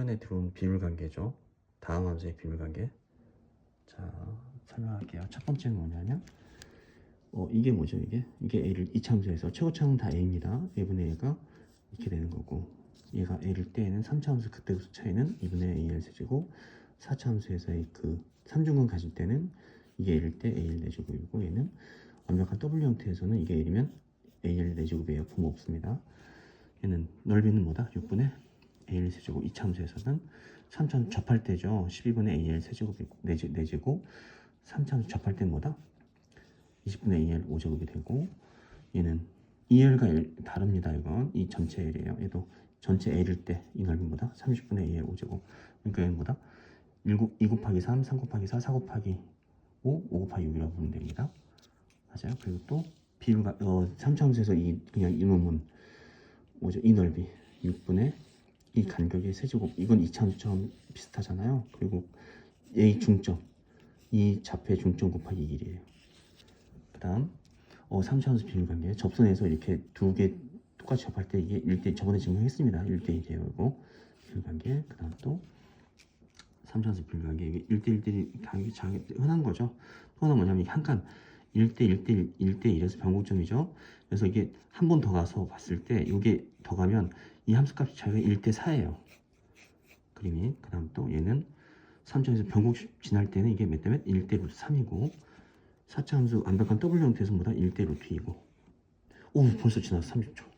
화면에 들어온 비율 관계죠. 다음 함수의 비율 관계. 자, 설명할게요. 첫 번째는 뭐냐면 어, 이게 뭐죠, 이게? 이게 A를 이차함수에서 최고차는 다 A입니다. A분의 A가 이렇게 되는 거고 얘가 A일 때에는 3차함수 극대수 차이는 2분의 AL 세제곱 4차함수에서의 그 3중근 가질 때는 이게 A일 때 AL 내제곱이고 얘는 완벽한 W 형태에서는 이게 A이면 AL 내제곱이에요. 부모 없습니다. 얘는 넓이는 뭐다? 6분의 AL 세제곱 2차함수에서는 3차함수 접할 때죠. 12분의 AL 세제곱이고 내제, 내제곱 3차함수 접할 때는 뭐다? 20분의 2L 5제곱이 되고 얘는 2L과 L 다릅니다. 이건 이 전체 L이에요. 얘도 전체 L일 때 이 넓이보다 30분의 2L 5제곱 그러니까 얘는 뭐다? 1, 2 곱하기 3, 3 곱하기 4, 4 곱하기 5, 5 곱하기 6이라고 보면 됩니다. 맞아요. 그리고 또 비율가 어, 3차함수에서 이 그냥 이 놈은 뭐죠? 이 넓이 6분의 이 간격의 세제곱 이건 2차함수처럼 비슷하잖아요. 그리고 A 중점 이 좌표의 중점 곱하기 1이에요. 그 다음 어, 3차원수 비율관계 접선에서 이렇게 두 개 똑같이 접할 때 이게 1대 저번에 증명했습니다. 1대 1이에요. 이거 비율관계 그 다음 또 3차원수 비율관계 이게 1대 1대 당연히 장 흔한 거죠. 또 하나 뭐냐면 이게 한칸 1대 1대 1, 1대 1에서 변곡점이죠. 그래서 이게 한 번 더 가서 봤을 때 이게 더 가면 이 함수값이 차이가 1대 4예요. 그림이. 그 다음 또 얘는 3차에서 변곡 지날 때는 이게 몇 대면 1대 루트 3이고 4차 함수 완벽한 W 형태에서 보다? 1대 루트 2고. 오 벌써 지났어 30초